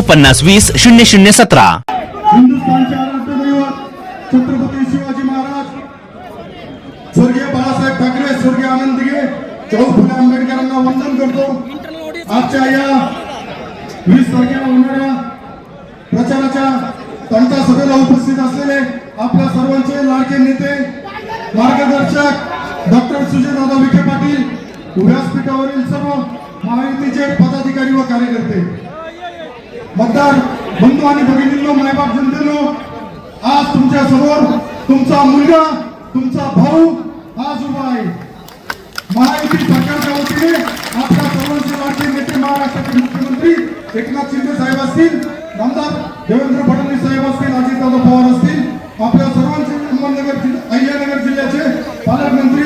पन्नास वीस शून्य शून्य सतरा. हिंदुस्थानचे छत्रपती शिवाजी महाराज स्वर्गीय बाळासाहेब ठाकरे स्वर्गीय आनंद दिघे फुले आंबेडकरांना वंदन करतो. आजच्या या वीस तारखेला होणाऱ्या प्रचाराच्या तंटा सभेला उपस्थित असलेले आपल्या सर्वांचे लाडके नेते मार्गदर्शक डॉक्टर सुजयदादा विखे पाटील व्यासपीठावरील सर्व महायुतीचे पदाधिकारी व कार्यकर्ते. मतदार बंधू आणि भगिनींनो मायबाप जनतेनो आज तुमच्यासमोर तुमचा मुलगा तुमचा भाऊ आज उभा आहे. महायुती सरकारच्या वतीने आपल्या सर्वांचे लाडके नेते महाराष्ट्राचे मुख्यमंत्री एकनाथ शिंदे साहेब असतील आमदार देवेंद्र फडणवीस साहेब असतील अजितदादा पवार असतील आपल्या सर्वांचे अहमदनगर अहिल्यानगर जिल्ह्याचे पालकमंत्री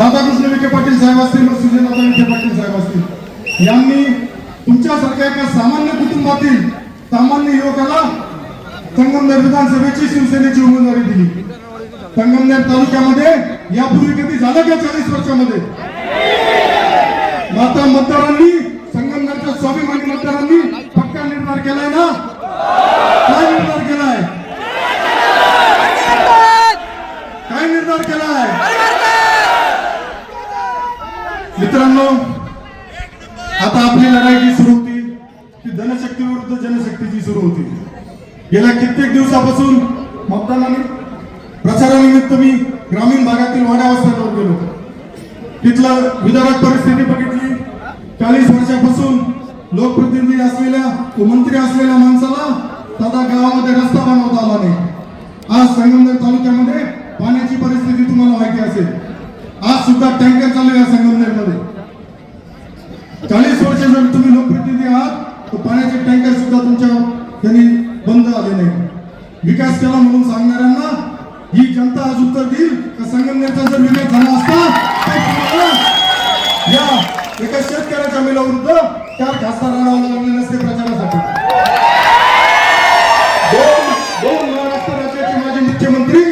राधाकृष्ण विखे पाटील साहेब असतील व सुजयदादा विखे पाटील साहेब असतील. यांनी तुमच्यासारख्या एका सामान्य कुटुंबातील सामान्य युवकाला संगमनेर विधानसभेची शिवसेनेची उमेदवारी दिली संगमनेर तालुक्यामध्ये यापूर्वी कधी झालं का चाळीस वर्षामध्ये माता मतदारांनी संगमनेरच्या स्वाभिमानी मतदारांनी पक्का निर्धार केलाय ना काय निर्धार केलाय काय निर्धार केलाय मित्रांनो आता आपली लढाई विरुद्ध जनशक्तीची सुरू होती. गेल्या कित्येक दिवसापासून मतदानाने प्रचारानिमित्त मी ग्रामीण भागातील वाड्यावस्थांवर गेलो. तिथलं विदर्भात परिस्थिती बघितली. चाळीस वर्षापासून लोकप्रतिनिधी असलेल्या मंत्री असलेल्या माणसाला साधा गावामध्ये रस्ता बनवता आला नाही. आज संगमनेर तालुक्यामध्ये पाण्याची परिस्थिती तुम्हाला माहिती असेल. आज सुद्धा टँकर चालू आहे तुमच्या त्यांनी बंद आले नाही विकास केला म्हणून सांगणाऱ्यांना ही जनता आज उत्तर देईल का संगमनेरचा जर विकास झाला असता या एका शेतकऱ्याच्या मिलाविरुद्ध त्या खासदार आणावं लागले नसते प्रचारासाठी. दोन दोन महाराष्ट्र राज्याचे माजी मुख्यमंत्री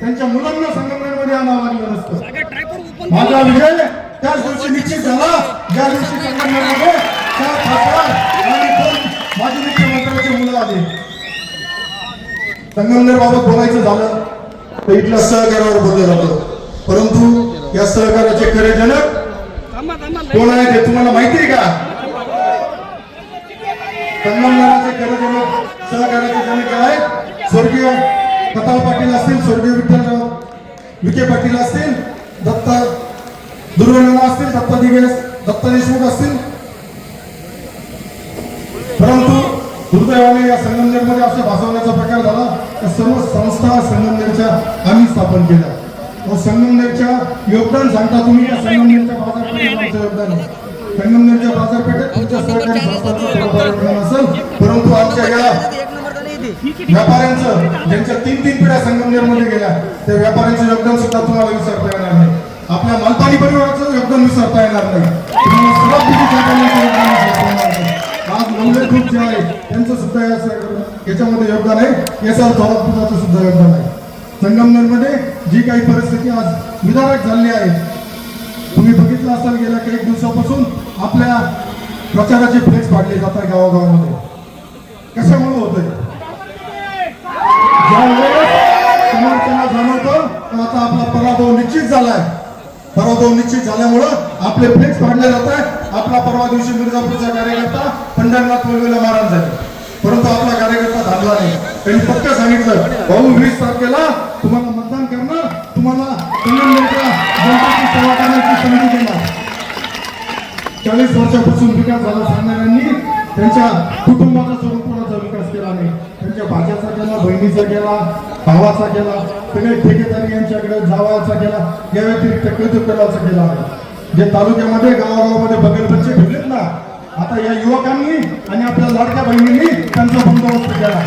त्यांच्या मुलांना संगमनेरमध्ये आणावं लागलं नसतं. माझा विजय त्याच दिवशी निश्चित झाला. ज्या दिवशी संगमनेरमध्ये त्या खासदार संगमनेर बाबत बोलायचं झालं तर इथल्या सहकार्यावर बोललं जातं. परंतु या सहकार्याचे खरे जनक कोण आहे ते तुम्हाला माहिती आहे का? संगमनेराचे खरे जनक सहकार्याचे जनक आहेत? स्वर्गीय कथा पाटील असतील स्वर्गीय विठ्ठलराव विखे पाटील असतील दत्ता दुर्योधना असतील दत्ता दिगे दत्ता देशमुख असतील. परंतु दुर्दैवाने या संगमनेरमध्ये असं भासवण्याचा प्रकार झाला. त्या सर्व संस्था संगमनेरच्या आम्ही स्थापन केल्या. संगमनेरच्या योगदान सांगता तुम्ही या संगमनेरच्या बाजारपेठेत योगदान संगमनेरच्या बाजारपेठेत तुमच्या सहकारी संस्थांचं असेल परंतु आमच्या या व्यापाऱ्यांचं ज्यांच्या तीन तीन पिढ्या संगमनेरमध्ये गेल्या त्या व्यापाऱ्यांचं योगदान सुद्धा तुम्हाला विसरता येणार नाही. आपल्या मालपाणी परिवाराचं योगदान विसरता येणार नाही. तुम्हाला सर्वात मोठी योगदान विसरता येणार नाही. आज नवले खूप जे आहे त्यांचं सुद्धा या याच्यामध्ये योगदान आहे. एस आर सुद्धा योगदान आहे. संगमनेरमध्ये जी काही परिस्थिती आज विदारक झालेली आहे तुम्ही बघितलं असाल गेल्या काही दिवसापासून आपल्या प्रचाराचे फ्लेक्स पाडले जात आहे गावागावामध्ये. कशामुळे होतंय? ज्यावेळेस समोरच्याला जाणवतं तर आता आपला पराभव निश्चित झालाय. पराभव निश्चित झाल्यामुळं आपले फ्लेक्स पाडले जात आहे आपला परवा दिवशी मिर्जापूरचा कार्यकर्ता पंढरनाथ मुलगीला मारण झाले. परंतु आपला कार्यकर्ता थांबला नाही. त्यांनी पक्क सांगितलं भाऊ वीस तारखेला तुम्हाला मतदान करणार. तुम्हाला जनतेची सेवा करण्याची संधी देणार. चाळीस वर्षापासून विकास झाला सांगणाऱ्यांनी. त्यांच्या कुटुंबाचा सोडून कोणाचा विकास केला नाही. त्यांच्या भाज्याचा केला बहिणीचा केला भावाचा केला. सगळे ठेकेदारी यांच्याकडे जावाचा केला. या व्यतिरिक्त कौतुकलाचा केला आहे जे तालुक्यामध्ये गावागावामध्ये बगल बच्चे ठेवलेत ना आता या युवकांनी आणि आपल्या लाडक्या बहिणींनी त्यांचा बंदोबस्त केला.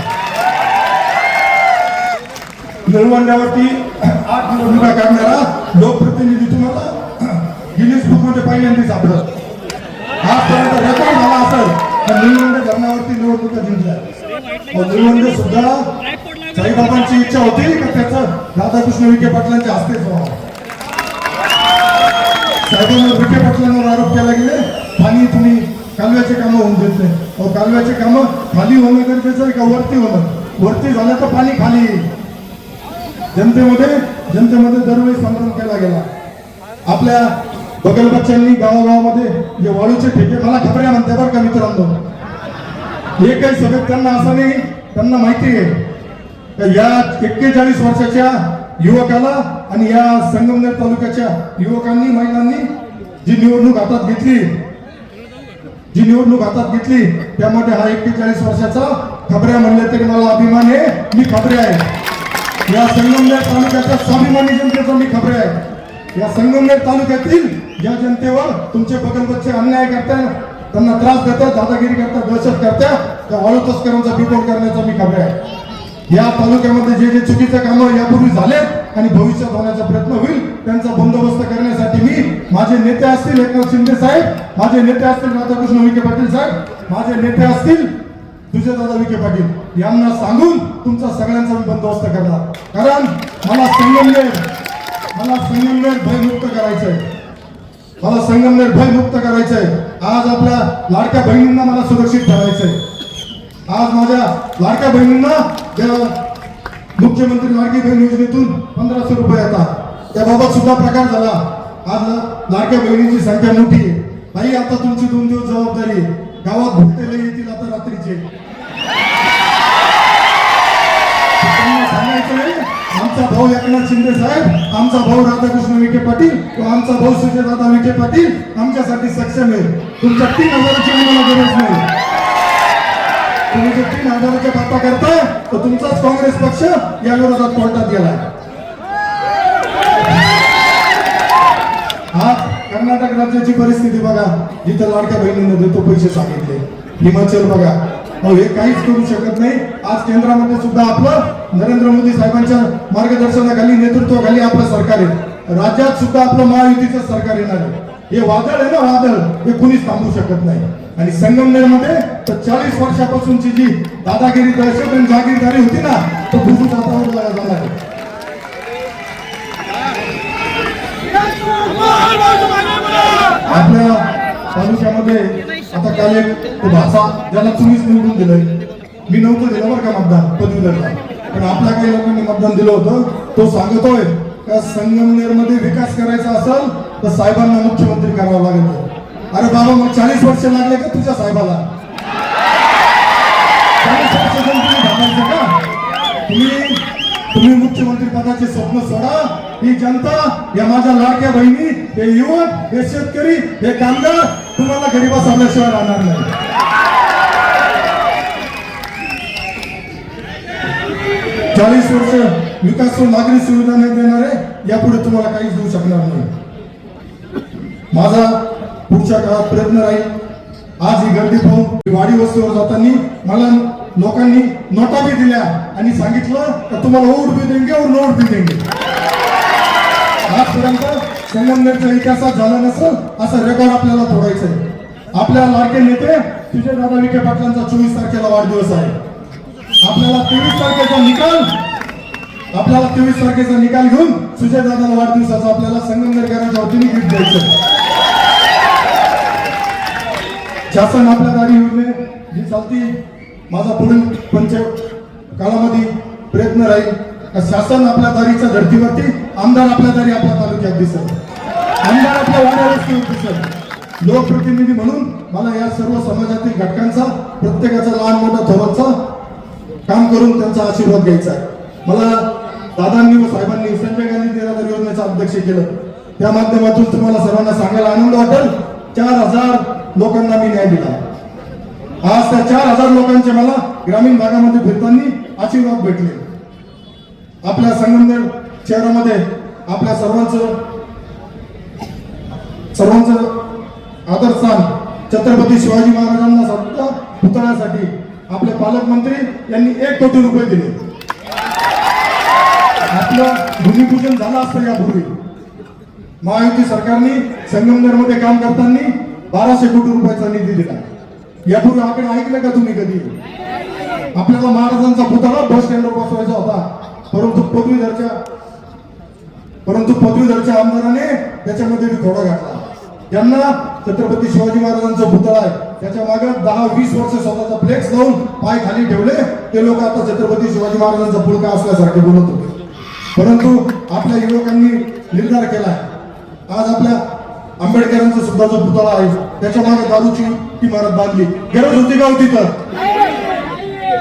निळवंड्यावरती आठ निवडणुका काढणारा लोकप्रतिनिधीतून आता गिनीस बुकमध्ये पहिल्यांदा सापडत. आजपर्यंत रेकॉर्ड झाला असेल तर निळवंडे धरणावरती निवडणुका जिंकल्या. निळवंडे सुद्धा साईबाबांची इच्छा होती का त्याचं राधाकृष्ण विखे पाटलांच्या हस्तेच व्हावं साहेबांवर विखे पाटलांवर आरोप केला गेले. पाणी तुम्ही कालव्याचे कामं होऊन देत नाही अहो कालव्याचे कामं खाली होणं गरजेचं आहे का वरती होणं? वरती झालं तर पाणी खाली. येईल जनतेमध्ये जनतेमध्ये दरवेळी संभ्रम केला गेला. आपल्या बगल गावागावामध्ये जे वाळूचे ठेके मला खबऱ्या म्हणते बरं का मित्रांनो. हे काही सगळं त्यांना असं नाही त्यांना माहिती आहे. या एक्केचाळीस वर्षाच्या युवकाला आणि या संगमनेर तालुक्याच्या युवकांनी महिलांनी जी निवडणूक हातात घेतली जी निवडणूक हातात घेतली त्यामध्ये हा एक्केचाळीस वर्षाचा खबऱ्या म्हणले तरी मला अभिमान आहे मी खबरे आहे. या संगमनेर तालुक्याच्या स्वाभिमानी जनतेचा मी खबरे आहे. या संगमनेर तालुक्यातील ज्या जनतेवर तुमचे बगलबच्चे अन्याय करतात त्यांना त्रास देतात दादागिरी करतात दहशत करतात त्या वाळू तस्करांचा बिपोट करण्याचा मी खबर आहे. या तालुक्यामध्ये जे जे चुकीचे कामं यापूर्वी झालेत आणि भविष्यात होण्याचा प्रयत्न होईल त्यांचा बंदोबस्त करण्यासाठी मी माझे नेते असतील एकनाथ शिंदे साहेब माझे नेते असतील राधाकृष्ण विखे पाटील साहेब माझे नेते असतील दादा विखे पाटील यांना सांगून तुमचा सगळ्यांचा मी बंदोबस्त करणार. कारण मला संगमनेर मला संगमनेर भयमुक्त करायचंय. मला संगमनेर भयमुक्त करायचंय. आज आपल्या लाडक्या बहिणींना मला सुरक्षित ठेवायचंय. आज माझ्या लाडक्या बहिणींना मुख्यमंत्री लाडकी बहीण योजनेतून पंधराशे रुपये येतात. त्याबाबत सुद्धा प्रकार झाला. आज ला- लाडक्या संख्या मोठी आहे. भाई आता तुमची दोन दिवस जबाबदारी गावात भुकटेले येतील आता रात्रीचे. आमचा भाऊ एकनाथ शिंदे साहेब आमचा भाऊ राधाकृष्ण विखे पाटील आमचा भाऊ सुजयदादा विखे पाटील आमच्यासाठी सक्षम आहे. तुमच्या तीन हजाराची आम्हाला गरज नाही. तुम्ही जे तीन हजाराच्या बाता करताय. तर तुमचाच काँग्रेस पक्ष या विरोधात कोर्टात गेलाय. हा कर्नाटक राज्याची परिस्थिती बघा. जिथे लाडक्या बहिणींना देतो पैसे सांगितले. हिमाचल बघा. अहो हे काहीच करू शकत नाही. आज केंद्रामध्ये सुद्धा आपलं नरेंद्र मोदी साहेबांच्या मार्गदर्शनाखाली नेतृत्वाखाली आपलं सरकार आहे. राज्यात सुद्धा आपलं महायुतीचं सरकार येणार आहे. हे वादळ आहे ना वादळ हे कुणीच थांबू शकत नाही. आणि संगमनेरमध्ये तर चाळीस वर्षापासूनची जी दादागिरी दहशत आणि जागीरदारी होती ना तो भुजून हातावर झाला आहे. आपल्या तालुक्यामध्ये आता काल एक भाषा ज्याला तुम्हीच निवडून दिलंय. मी नव्हतं दिलं बरं का मतदान पदवीधरला पण आपल्या काही लोकांनी मतदान दिलं होतं. तो सांगतोय का संगमनेरमध्ये विकास करायचा असेल तर साहेबांना मुख्यमंत्री करावं लागेल. अरे बाबा मग चाळीस वर्ष लागले का तुझ्या साहेबाला? चाळीस वर्ष जाऊन तुम्ही थांबायचं का? तुम्ही तुम्ही मुख्यमंत्री पदाचे स्वप्न सोडा. ही जनता या माझ्या लाडक्या बहिणी हे युवक हे शेतकरी हे कामगार तुम्हाला गरिबा बसवल्याशिवाय राहणार नाही. चाळीस वर्ष विकास व नागरी सुविधा नाही देणारे यापुढे तुम्हाला काहीच देऊ शकणार नाही. माझा पुढच्या काळात प्रयत्न राहील. आज ही गर्दी पाहून वाडी वस्तीवर जाताना मला लोकांनी नोटा बी दिल्या आणि सांगितलं तर तुम्हाला ओट रुपये देंगे और नोट रुपये देंगे. आजपर्यंत संगमनेरच्या इतिहासात झाला नसेल असा रेकॉर्ड आपल्याला तोडायचा आहे आपल्या लाडके नेते तुझे दादा विखे पाटलांचा चोवीस तारखेला वाढदिवस आहे. आपल्याला तेवीस तारखेचा निकाल आपल्याला तेवीस तारखेचा निकाल घेऊन सुजय दादाला वाढदिवसाचा आपल्याला संगमनेरकरांच्या वतीने गिफ्ट द्यायचं. शासन आपल्या दारी योजने जी चालती माझा पुढील पंच काळामध्ये प्रयत्न राहील. शासन आपल्या दारीच्या धर्तीवरती आमदार आपल्या दारी आपल्या तालुक्यात दिसत. आमदार आपल्या वाड्यावरती दिसत. लोकप्रतिनिधी म्हणून मला या सर्व समाजातील घटकांचा प्रत्येकाचा लहान मोठा थोरांचा काम करून त्यांचा आशीर्वाद घ्यायचा आहे. मला दादांनी व साहेबांनी संजय अध्यक्ष केलं. त्या माध्यमातून तुम्हाला सर्वांना सांगायला आनंद वाटेल. चार हजार लोकांना मी न्याय दिला. आज त्या चार हजार लोकांचे मला ग्रामीण भागामध्ये फिरताना आशीर्वाद भेटले. आपल्या संगमनेर शहरामध्ये आपल्या सर्वांचं सर्वांचं आदरस्थान छत्रपती शिवाजी महाराजांना सत्ता पुतळ्यासाठी आपले पालकमंत्री यांनी एक कोटी रुपये दिले. आपलं भूमिपूजन झालं असतं यापूर्वी. महायुती सरकारने संगमनेरमध्ये काम करताना बाराशे कोटी रुपयाचा निधी दिला. यापूर्वी आपण ऐकलं का तुम्ही कधी? आपल्याला महाराजांचा पुतळा बस स्टँडवर बसवायचा होता. परंतु पदवीधरच्या परंतु पदवीधरच्या आमदाराने त्याच्यामध्ये थोडा घातला. त्यांना छत्रपती शिवाजी महाराजांचा पुतळा आहे. त्याच्यामागे दहा वीस वर्ष स्वतःचा फ्लेक्स लावून पाय खाली ठेवले. ते लोक आता छत्रपती शिवाजी महाराजांचा पुळका असल्यासारखे बोलत होते. परंतु आपल्या युवकांनी निर्धार केला. आज आपल्या आंबेडकरांचा सुद्धा जो पुतळा आहे त्याच्यामागे दारूची इमारत बांधली. गरज होती का होती तर?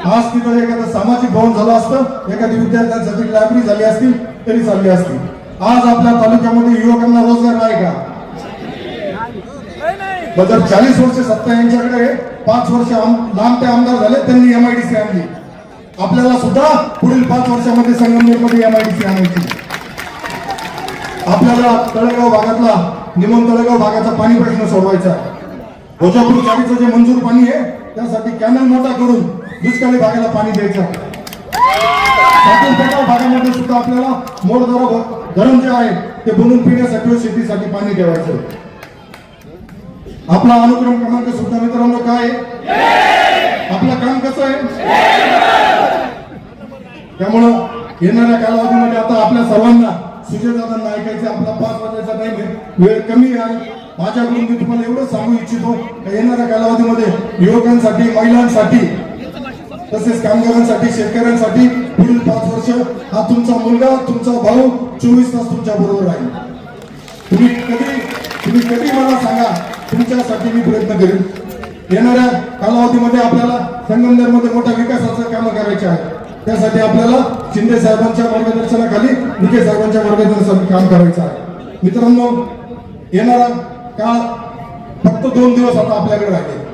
आज तिथं एखादं सामाजिक भवन झालं असतं एखादी विद्यार्थ्यांसाठी लायब्ररी झाली असती तरी चालली असती आज आपल्या तालुक्यामध्ये युवकांना रोजगार आहे का? जर चाळीस वर्ष सत्ता यांच्याकडे पाच वर्ष लांब ते आमदार झाले त्यांनी एमआयडीसी आणली. आपल्याला सुद्धा पुढील पाच वर्षामध्ये संगमनेरमध्ये एमआयडीसी आणायची. आपल्याला तळेगाव भागातला निमन तळेगाव भागाचा पाणी प्रश्न सोडवायचा आहे. भोजापूर चाळीचं जे मंजूर पाणी आहे त्यासाठी कॅनल मोठा करून दुष्काळी भागाला पाणी द्यायचं पेटाव भागामध्ये सुद्धा आपल्याला मोडदारा धरण जे आहे ते बनून पिण्यासाठी व शेतीसाठी पाणी द्यावायचं आपला अनुक्रम क्रमांक सुद्धा मित्रांनो काय आपलं काम कसं आहे? त्यामुळं येणाऱ्या कालावधीमध्ये आता आपल्या सर्वांना सुजयदादांना ऐकायचं आपला पाच वाजायचा टाइम आहे. वेळ कमी आहे. माझ्याकडून मी तुम्हाला एवढं सांगू इच्छितो येणाऱ्या कालावधीमध्ये युवकांसाठी महिलांसाठी तसेच कामगारांसाठी शेतकऱ्यांसाठी पुढील पाच वर्ष हा तुमचा मुलगा तुमचा भाऊ चोवीस तास तुमच्या बरोबर राहील. तुम्ही कधी तुम्ही कधी मला सांगा तुमच्यासाठी मी प्रयत्न करेन. येणाऱ्या कालावधीमध्ये आपल्याला संगमनेरमध्ये मोठ्या विकासाचं काम करायचे आहे. त्यासाठी आपल्याला शिंदे साहेबांच्या मार्गदर्शनाखाली विखे साहेबांच्या मार्गदर्शनाखाली काम करायचं आहे. मित्रांनो येणारा काळ फक्त दोन दिवस आता आपल्याकडे राहिले.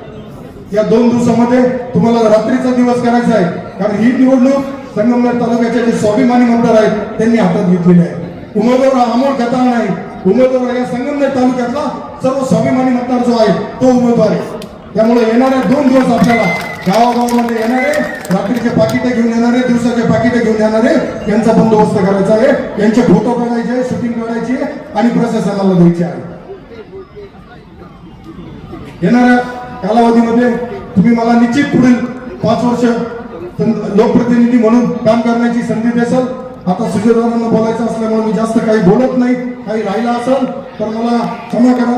या दोन दिवसामध्ये तुम्हाला रात्रीचा दिवस करायचा आहे. कारण ही निवडणूक संगमनेर तालुक्याचे जे स्वाभिमानी मतदार आहेत त्यांनी हातात घेतलेली आहे. उमेदवार हा अमोल गता नाही. उमेदवार या संगमनेर तालुक्यातला सर्व स्वाभिमानी मतदार जो आहे तो उमेदवार आहे. त्यामुळे येणारे दोन दिवस आपल्याला गावागावामध्ये येणारे रात्रीचे पाकिटे घेऊन येणारे दिवसाचे पाकिटे घेऊन येणारे यांचा बंदोबस्त करायचा आहे. यांचे फोटो काढायचे शूटिंग काढायची आहे आणि प्रशासनाला द्यायची आहे. येणाऱ्या कालावधीमध्ये तुम्ही मला निश्चित पुढील पाच वर्ष लोकप्रतिनिधी म्हणून काम करण्याची संधी देसाल. आता सुजयदारांना बोलायचं असल्यामुळे मी जास्त काही बोलत नाही काही राहिला असेल तर मला क्षमा करा.